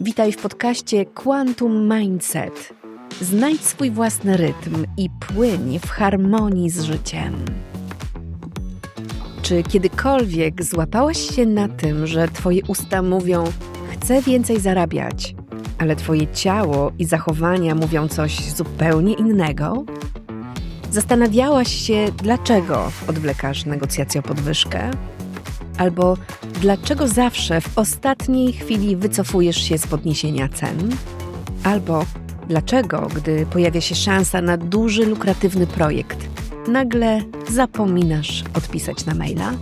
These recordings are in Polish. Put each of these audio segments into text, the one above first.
Witaj w podcaście Quantum Mindset. Znajdź swój własny rytm i płyń w harmonii z życiem. Czy kiedykolwiek złapałaś się na tym, że Twoje usta mówią: Chcę więcej zarabiać, ale Twoje ciało i zachowania mówią coś zupełnie innego? Zastanawiałaś się, dlaczego odwlekasz negocjację o podwyżkę? Albo dlaczego zawsze w ostatniej chwili wycofujesz się z podniesienia cen? Albo dlaczego, gdy pojawia się szansa na duży, lukratywny projekt, nagle zapominasz odpisać na maila?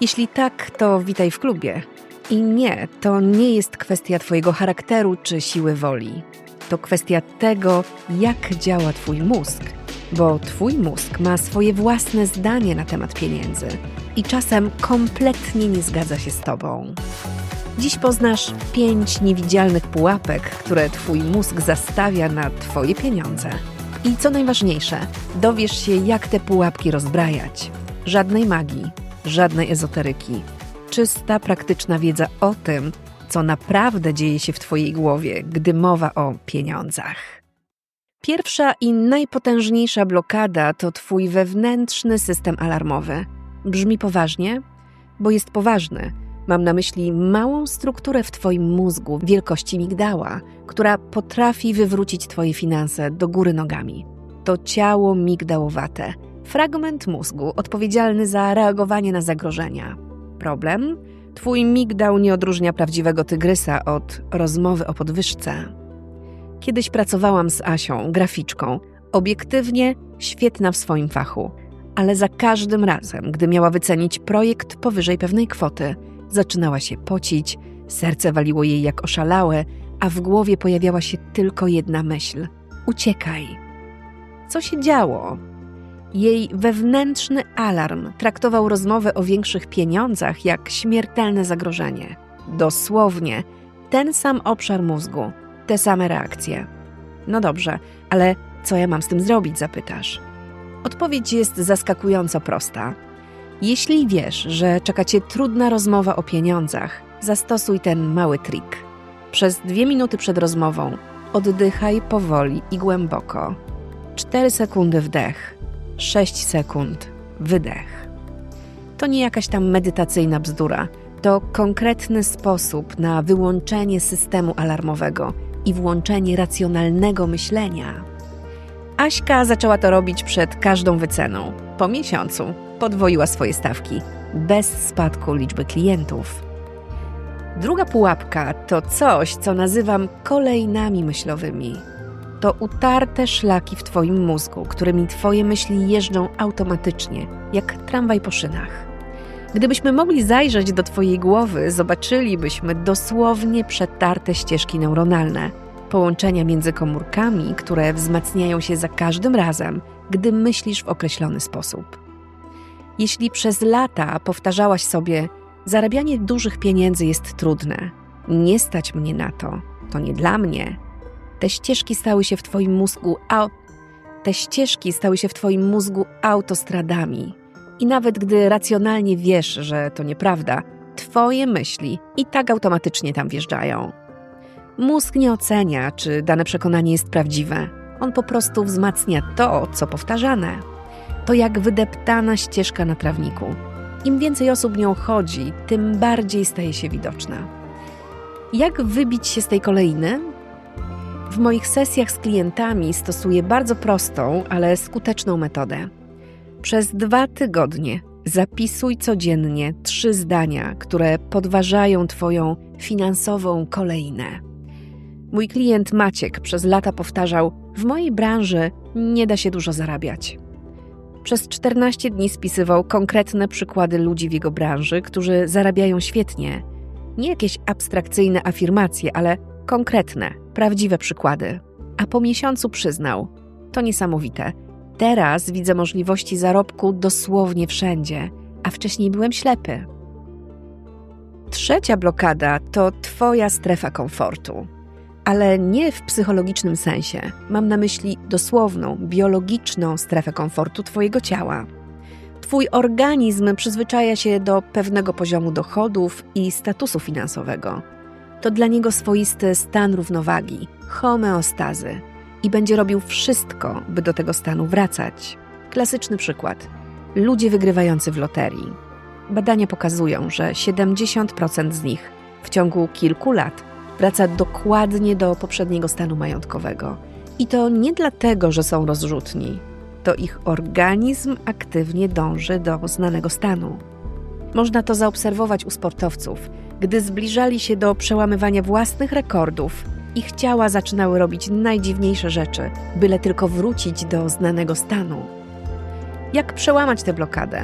Jeśli tak, to witaj w klubie. I nie, to nie jest kwestia Twojego charakteru czy siły woli. To kwestia tego, jak działa Twój mózg, bo Twój mózg ma swoje własne zdanie na temat pieniędzy i czasem kompletnie nie zgadza się z Tobą. Dziś poznasz pięć niewidzialnych pułapek, które Twój mózg zastawia na Twoje pieniądze. I co najważniejsze, dowiesz się, jak te pułapki rozbrajać. Żadnej magii, żadnej ezoteryki. Czysta, praktyczna wiedza o tym, co naprawdę dzieje się w Twojej głowie, gdy mowa o pieniądzach. Pierwsza i najpotężniejsza blokada to Twój wewnętrzny system alarmowy. Brzmi poważnie, bo jest poważny. Mam na myśli małą strukturę w Twoim mózgu wielkości migdała, która potrafi wywrócić Twoje finanse do góry nogami. To ciało migdałowate, fragment mózgu odpowiedzialny za reagowanie na zagrożenia. Problem? Twój migdał nie odróżnia prawdziwego tygrysa od rozmowy o podwyżce. Kiedyś pracowałam z Asią, graficzką, obiektywnie świetna w swoim fachu, ale za każdym razem, gdy miała wycenić projekt powyżej pewnej kwoty, zaczynała się pocić, serce waliło jej jak oszalałe, a w głowie pojawiała się tylko jedna myśl: uciekaj. Co się działo? Jej wewnętrzny alarm traktował rozmowę o większych pieniądzach jak śmiertelne zagrożenie. Dosłownie ten sam obszar mózgu, te same reakcje. No dobrze, ale co ja mam z tym zrobić, zapytasz? Odpowiedź jest zaskakująco prosta. Jeśli wiesz, że czeka cię trudna rozmowa o pieniądzach, zastosuj ten mały trik. Przez dwie minuty przed rozmową oddychaj powoli i głęboko. Cztery sekundy wdech, sześć sekund wydech. To nie jakaś tam medytacyjna bzdura, to konkretny sposób na wyłączenie systemu alarmowego i włączenie racjonalnego myślenia. Aśka zaczęła to robić przed każdą wyceną. Po miesiącu podwoiła swoje stawki, bez spadku liczby klientów. Druga pułapka to coś, co nazywam kolejnami myślowymi. To utarte szlaki w Twoim mózgu, którymi Twoje myśli jeżdżą automatycznie, jak tramwaj po szynach. Gdybyśmy mogli zajrzeć do Twojej głowy, zobaczylibyśmy dosłownie przetarte ścieżki neuronalne, połączenia między komórkami, które wzmacniają się za każdym razem, gdy myślisz w określony sposób. Jeśli przez lata powtarzałaś sobie, zarabianie dużych pieniędzy jest trudne, nie stać mnie na to, to nie dla mnie, te ścieżki stały się w Twoim mózgu, a te ścieżki stały się w Twoim mózgu autostradami. I nawet gdy racjonalnie wiesz, że to nieprawda, Twoje myśli i tak automatycznie tam wjeżdżają. Mózg nie ocenia, czy dane przekonanie jest prawdziwe. On po prostu wzmacnia to, co powtarzane. To jak wydeptana ścieżka na trawniku. Im więcej osób nią chodzi, tym bardziej staje się widoczna. Jak wybić się z tej kolejny? W moich sesjach z klientami stosuję bardzo prostą, ale skuteczną metodę. Przez dwa tygodnie zapisuj codziennie trzy zdania, które podważają Twoją finansową kolejnę. Mój klient Maciek przez lata powtarzał: W mojej branży nie da się dużo zarabiać. Przez 14 dni spisywał konkretne przykłady ludzi w jego branży, którzy zarabiają świetnie. Nie jakieś abstrakcyjne afirmacje, ale konkretne, prawdziwe przykłady. A po miesiącu przyznał: To niesamowite. Teraz widzę możliwości zarobku dosłownie wszędzie, a wcześniej byłem ślepy. Trzecia blokada to Twoja strefa komfortu. Ale nie w psychologicznym sensie. Mam na myśli dosłowną, biologiczną strefę komfortu Twojego ciała. Twój organizm przyzwyczaja się do pewnego poziomu dochodów i statusu finansowego. To dla niego swoisty stan równowagi, homeostazy i będzie robił wszystko, by do tego stanu wracać. Klasyczny przykład. Ludzie wygrywający w loterii. Badania pokazują, że 70% z nich w ciągu kilku lat wraca dokładnie do poprzedniego stanu majątkowego. I to nie dlatego, że są rozrzutni. To ich organizm aktywnie dąży do znanego stanu. Można to zaobserwować u sportowców. Gdy zbliżali się do przełamywania własnych rekordów, ich ciała zaczynały robić najdziwniejsze rzeczy, byle tylko wrócić do znanego stanu. Jak przełamać tę blokadę?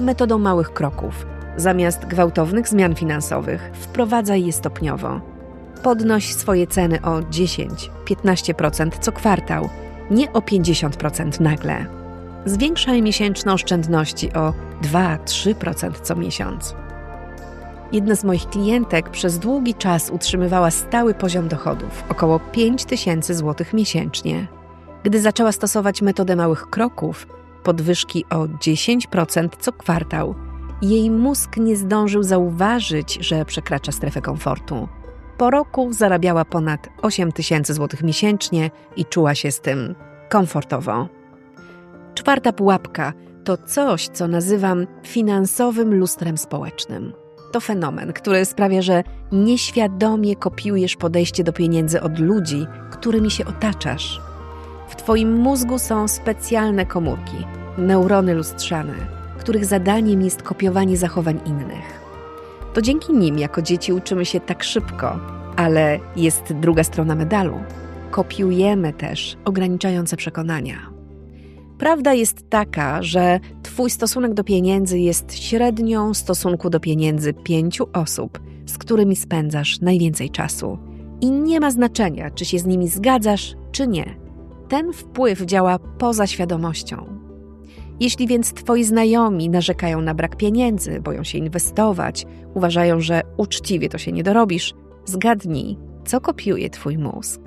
Metodą małych kroków. Zamiast gwałtownych zmian finansowych, wprowadzaj je stopniowo. Podnoś swoje ceny o 10-15% co kwartał, nie o 50% nagle. Zwiększaj miesięczne oszczędności o 2-3% co miesiąc. Jedna z moich klientek przez długi czas utrzymywała stały poziom dochodów, około 5 tysięcy złotych miesięcznie. Gdy zaczęła stosować metodę małych kroków, podwyżki o 10% co kwartał, jej mózg nie zdążył zauważyć, że przekracza strefę komfortu. Po roku zarabiała ponad 8 tysięcy złotych miesięcznie i czuła się z tym komfortowo. Czwarta pułapka to coś, co nazywam finansowym lustrem społecznym. To fenomen, który sprawia, że nieświadomie kopiujesz podejście do pieniędzy od ludzi, którymi się otaczasz. W Twoim mózgu są specjalne komórki, neurony lustrzane, których zadaniem jest kopiowanie zachowań innych. To dzięki nim jako dzieci uczymy się tak szybko, ale jest druga strona medalu. Kopiujemy też ograniczające przekonania. Prawda jest taka, że Twój stosunek do pieniędzy jest średnią stosunku do pieniędzy pięciu osób, z którymi spędzasz najwięcej czasu. I nie ma znaczenia, czy się z nimi zgadzasz, czy nie. Ten wpływ działa poza świadomością. Jeśli więc Twoi znajomi narzekają na brak pieniędzy, boją się inwestować, uważają, że uczciwie to się nie dorobisz, zgadnij, co kopiuje Twój mózg.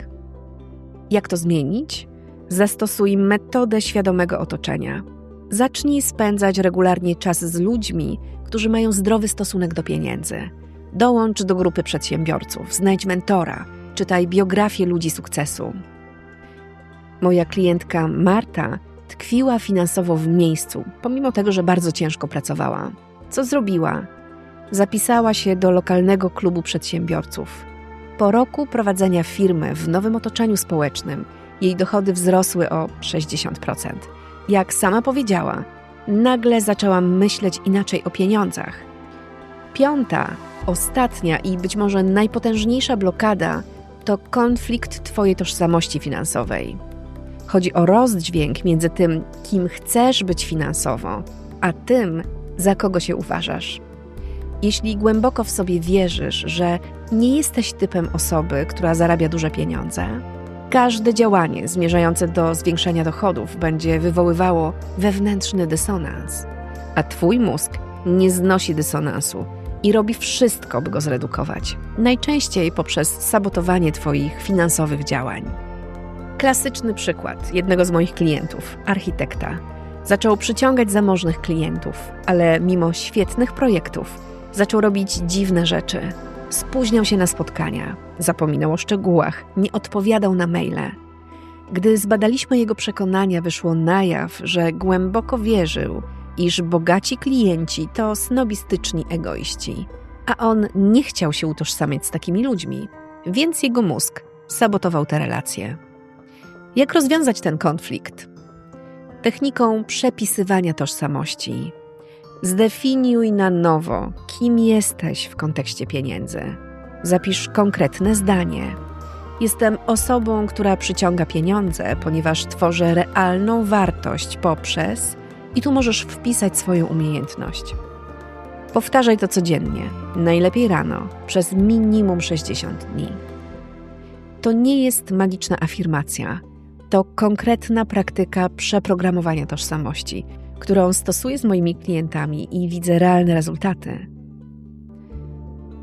Jak to zmienić? Zastosuj metodę świadomego otoczenia. Zacznij spędzać regularnie czas z ludźmi, którzy mają zdrowy stosunek do pieniędzy. Dołącz do grupy przedsiębiorców, znajdź mentora, czytaj biografię ludzi sukcesu. Moja klientka Marta tkwiła finansowo w miejscu, pomimo tego, że bardzo ciężko pracowała. Co zrobiła? Zapisała się do lokalnego klubu przedsiębiorców. Po roku prowadzenia firmy w nowym otoczeniu społecznym jej dochody wzrosły o 60%. Jak sama powiedziała, nagle zaczęłam myśleć inaczej o pieniądzach. Piąta, ostatnia i być może najpotężniejsza blokada to konflikt Twojej tożsamości finansowej. Chodzi o rozdźwięk między tym, kim chcesz być finansowo, a tym, za kogo się uważasz. Jeśli głęboko w sobie wierzysz, że nie jesteś typem osoby, która zarabia duże pieniądze, Każde działanie zmierzające do zwiększenia dochodów będzie wywoływało wewnętrzny dysonans, a Twój mózg nie znosi dysonansu i robi wszystko, by go zredukować, najczęściej poprzez sabotowanie Twoich finansowych działań. Klasyczny przykład jednego z moich klientów, architekta. Zaczął przyciągać zamożnych klientów, ale mimo świetnych projektów zaczął robić dziwne rzeczy, Spóźniał się na spotkania, zapominał o szczegółach, nie odpowiadał na maile. Gdy zbadaliśmy jego przekonania, wyszło na jaw, że głęboko wierzył, iż bogaci klienci to snobistyczni egoiści, a on nie chciał się utożsamiać z takimi ludźmi, więc jego mózg sabotował te relacje. Jak rozwiązać ten konflikt? Techniką przepisywania tożsamości. Zdefiniuj na nowo, kim jesteś w kontekście pieniędzy. Zapisz konkretne zdanie. Jestem osobą, która przyciąga pieniądze, ponieważ tworzę realną wartość poprzez i tu możesz wpisać swoją umiejętność. Powtarzaj to codziennie, najlepiej rano, przez minimum 60 dni. To nie jest magiczna afirmacja, to konkretna praktyka przeprogramowania tożsamości którą stosuję z moimi klientami i widzę realne rezultaty.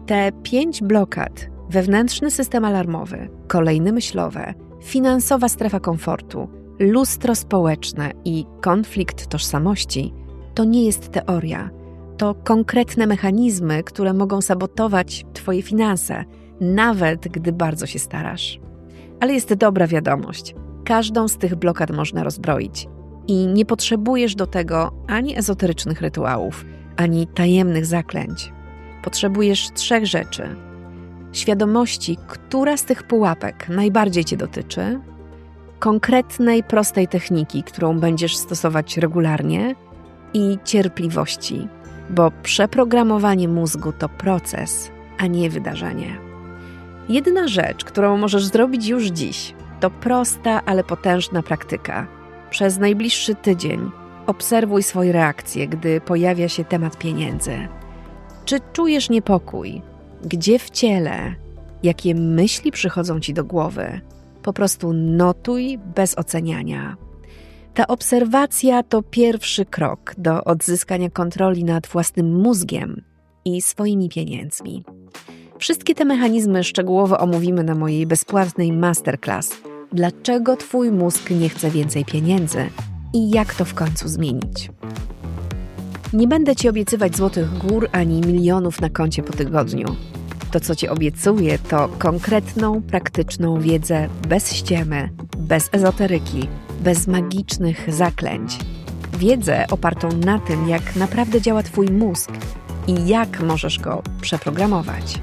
Te pięć blokad wewnętrzny system alarmowy, kolejny myślowe, finansowa strefa komfortu, lustro społeczne i konflikt tożsamości to nie jest teoria. to konkretne mechanizmy, które mogą sabotować Twoje finanse, nawet gdy bardzo się starasz. Ale jest dobra wiadomość: każdą z tych blokad można rozbroić i nie potrzebujesz do tego ani ezoterycznych rytuałów, ani tajemnych zaklęć. Potrzebujesz trzech rzeczy: świadomości, która z tych pułapek najbardziej Cię dotyczy, konkretnej, prostej techniki, którą będziesz stosować regularnie, i cierpliwości, bo przeprogramowanie mózgu to proces, a nie wydarzenie. Jedna rzecz, którą możesz zrobić już dziś, to prosta, ale potężna praktyka. Przez najbliższy tydzień obserwuj swoje reakcje, gdy pojawia się temat pieniędzy. Czy czujesz niepokój? Gdzie w ciele? Jakie myśli przychodzą ci do głowy? Po prostu notuj bez oceniania. Ta obserwacja to pierwszy krok do odzyskania kontroli nad własnym mózgiem i swoimi pieniędzmi. Wszystkie te mechanizmy szczegółowo omówimy na mojej bezpłatnej masterclass. Dlaczego Twój mózg nie chce więcej pieniędzy i jak to w końcu zmienić? Nie będę Ci obiecywać złotych gór ani milionów na koncie po tygodniu. To, co Ci obiecuję, to konkretną, praktyczną wiedzę bez ściemy, bez ezoteryki, bez magicznych zaklęć. Wiedzę opartą na tym, jak naprawdę działa Twój mózg i jak możesz go przeprogramować.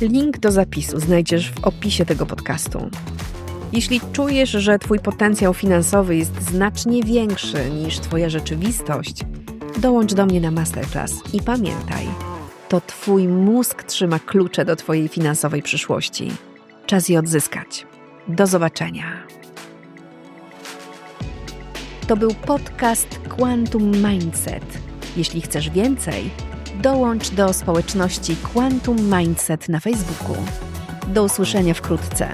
Link do zapisu znajdziesz w opisie tego podcastu. Jeśli czujesz, że Twój potencjał finansowy jest znacznie większy niż Twoja rzeczywistość, dołącz do mnie na masterclass i pamiętaj, to Twój mózg trzyma klucze do Twojej finansowej przyszłości. Czas je odzyskać. Do zobaczenia. To był podcast Quantum Mindset. Jeśli chcesz więcej, dołącz do społeczności Quantum Mindset na Facebooku. Do usłyszenia wkrótce.